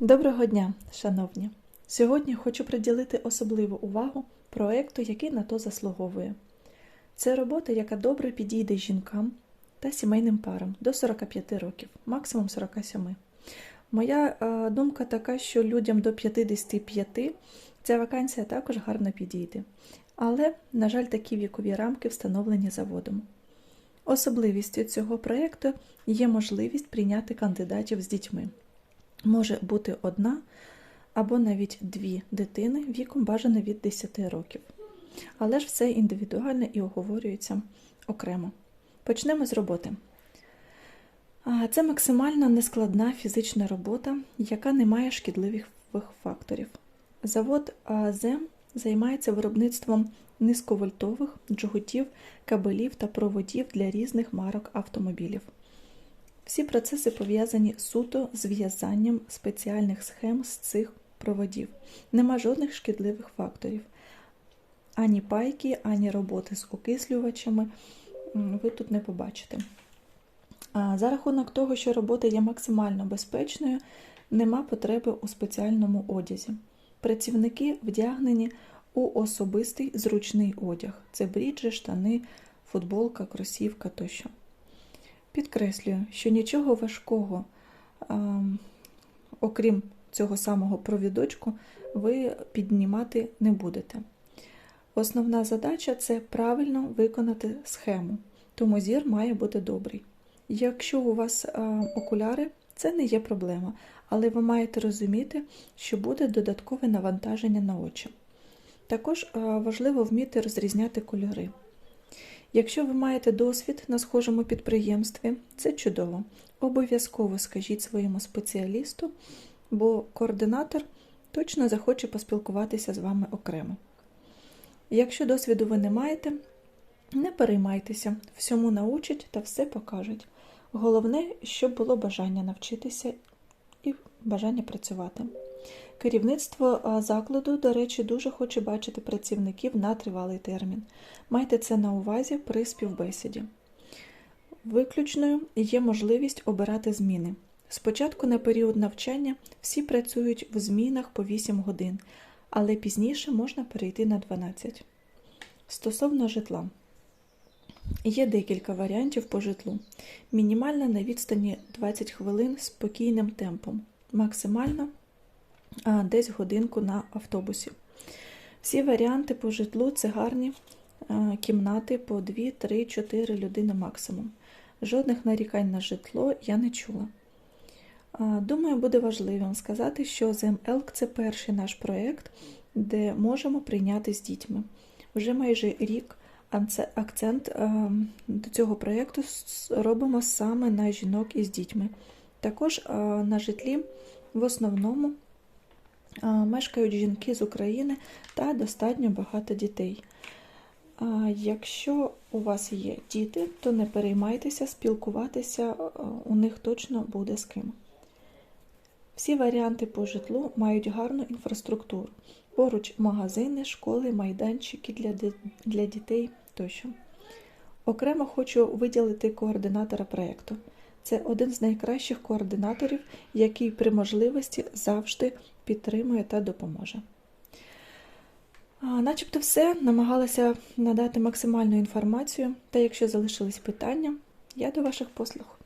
Доброго дня, шановні! Сьогодні хочу приділити особливу увагу проекту, який на то заслуговує. Це робота, яка добре підійде жінкам та сімейним парам до 45 років, максимум 47. Моя е, думка така, що людям до 55 ця вакансія також гарно підійде. Але, на жаль, такі вікові рамки встановлені заводом. Особливістю цього проєкту є можливість прийняти кандидатів з дітьми. Може бути одна або навіть дві дитини віком бажано від 10 років. Але ж все індивідуально і оговорюється окремо. Почнемо з роботи. Це максимально нескладна фізична робота, яка не має шкідливих факторів. Завод АЗМ займається виробництвом низьковольтових джгутів, кабелів та проводів для різних марок автомобілів. Всі процеси пов'язані суто з в'язанням спеціальних схем з цих проводів. Нема жодних шкідливих факторів. Ані пайки, ані роботи з окислювачами ви тут не побачите. А за рахунок того, що робота є максимально безпечною, нема потреби у спеціальному одязі. Працівники вдягнені у особистий зручний одяг: це бріджі, штани, футболка, кросівка тощо. Підкреслюю, що нічого важкого, а, окрім цього самого провідочку, ви піднімати не будете. Основна задача це правильно виконати схему, тому зір має бути добрий. Якщо у вас а, окуляри, це не є проблема, але ви маєте розуміти, що буде додаткове навантаження на очі. Також а, важливо вміти розрізняти кольори. Якщо ви маєте досвід на схожому підприємстві, це чудово. Обов'язково скажіть своєму спеціалісту, бо координатор точно захоче поспілкуватися з вами окремо. Якщо досвіду ви не маєте, не переймайтеся, всьому научать та все покажуть. Головне, щоб було бажання навчитися і бажання працювати. Керівництво закладу, до речі, дуже хоче бачити працівників на тривалий термін. Майте це на увазі при співбесіді. Виключною є можливість обирати зміни. Спочатку на період навчання всі працюють в змінах по 8 годин, але пізніше можна перейти на 12. Стосовно житла. Є декілька варіантів по житлу. Мінімальна на відстані 20 хвилин спокійним темпом. Максимально десь годинку на автобусі. Всі варіанти по житлу це гарні кімнати по 2, 3, 4 людини максимум. Жодних нарікань на житло я не чула. Думаю, буде важливим сказати, що ЗМЕЛК це перший наш проєкт, де можемо прийняти з дітьми. Вже майже рік акцент до цього проєкту робимо саме на жінок із дітьми. Також на житлі в основному мешкають жінки з України та достатньо багато дітей. Якщо у вас є діти, то не переймайтеся, спілкуватися у них точно буде з ким. Всі варіанти по житлу мають гарну інфраструктуру. Поруч магазини, школи, майданчики для, для дітей тощо. Окремо хочу виділити координатора проєкту. Це один з найкращих координаторів, який при можливості завжди підтримує та допоможе. Начебто все, намагалася надати максимальну інформацію, та якщо залишились питання, я до ваших послуг.